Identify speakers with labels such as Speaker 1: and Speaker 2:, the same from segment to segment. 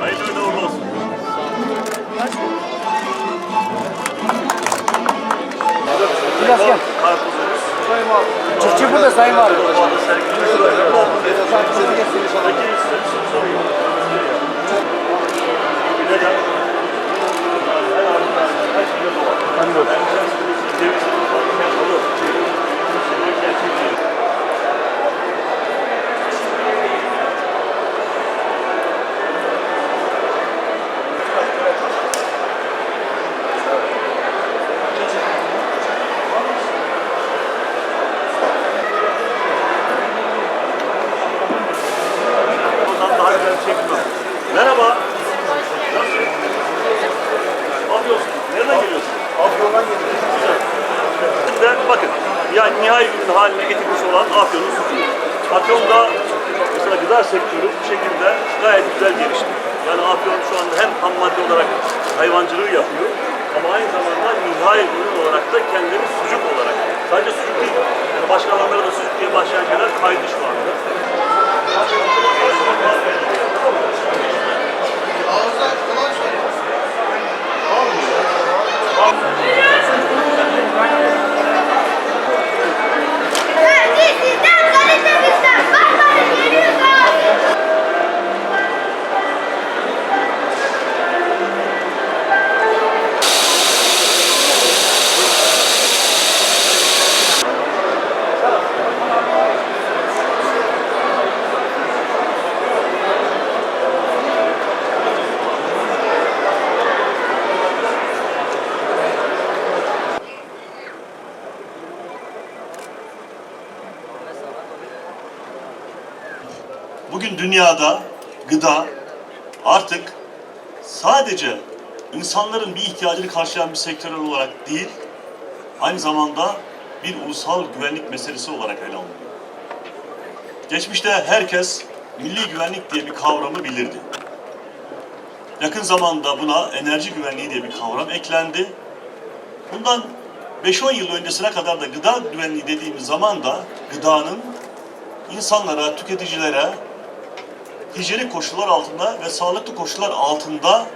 Speaker 1: Hayırlı uğurlu olsun.
Speaker 2: Biraz gel.
Speaker 1: Karpuzumuz.
Speaker 2: Çiftçi burada Sayın Valim.
Speaker 1: Doğada sergileniyor. Çekmem. Merhaba. Nasılsın? Ne yapıyorsun? Nereden geliyorsun? Afyon'dan geliyorum. Güzel. Bakın, yani nihai ürün haline getirmiş olan Afyon'un sucuğu. Afyon'da mesela gıda sektörü bu şekilde gayet güzel gelişti. Yani Afyon şu anda hem ham madde olarak hayvancılığı yapıyor ama aynı zamanda nihai ürün olarak da kendini sucuk olarak. Sadece sucuk değil, yani başka alanlara da sucuk diye başlayan şeyler kaydı şu anda. Bugün dünyada gıda artık sadece insanların bir ihtiyacını karşılayan bir sektör olarak değil, aynı zamanda bir ulusal güvenlik meselesi olarak ele alınıyor. Geçmişte herkes milli güvenlik diye bir kavramı bilirdi. Yakın zamanda buna enerji güvenliği diye bir kavram eklendi. Bundan 5-10 yıl öncesine kadar da gıda güvenliği dediğimiz zaman da gıdanın insanlara, tüketicilere hijyenik koşullar altında ve sağlıklı koşullar altında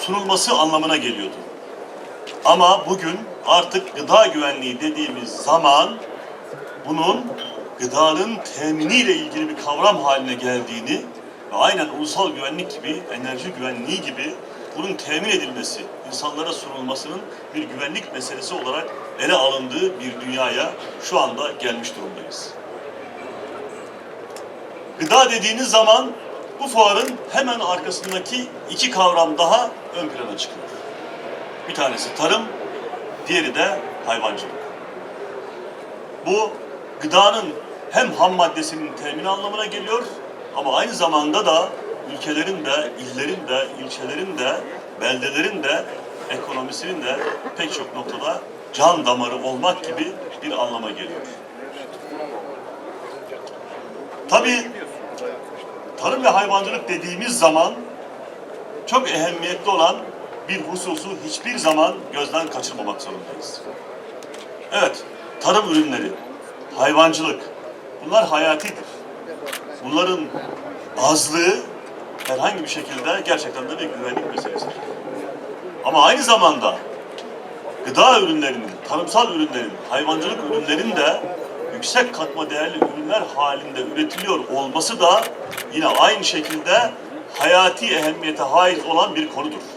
Speaker 1: sunulması anlamına geliyordu. Ama bugün artık gıda güvenliği dediğimiz zaman bunun gıdanın teminiyle ilgili bir kavram haline geldiğini ve aynen ulusal güvenlik gibi, enerji güvenliği gibi bunun temin edilmesi, insanlara sunulmasının bir güvenlik meselesi olarak ele alındığı bir dünyaya şu anda gelmiş durumdayız. Gıda dediğiniz zaman bu fuarın hemen arkasındaki iki kavram daha ön plana çıkıyor. Bir tanesi tarım, diğeri de hayvancılık. Bu gıdanın hem ham maddesinin temini anlamına geliyor ama aynı zamanda da ülkelerin de, illerin de, ilçelerin de, beldelerin de ekonomisinin de pek çok noktada can damarı olmak gibi bir anlama geliyor. Tabii tarım ve hayvancılık dediğimiz zaman çok ehemmiyetli olan bir hususu hiçbir zaman gözden kaçırmamak zorundayız. Evet, tarım ürünleri, hayvancılık bunlar hayatidir. Bunların azlığı herhangi bir şekilde gerçekten de bir güvenlik meselesidir. Ama aynı zamanda gıda ürünlerinin, tarımsal ürünlerin, hayvancılık ürünlerin de yüksek katma değerli ürünler halinde üretiliyor olması da yine aynı şekilde hayati ehemmiyete haiz olan bir konudur.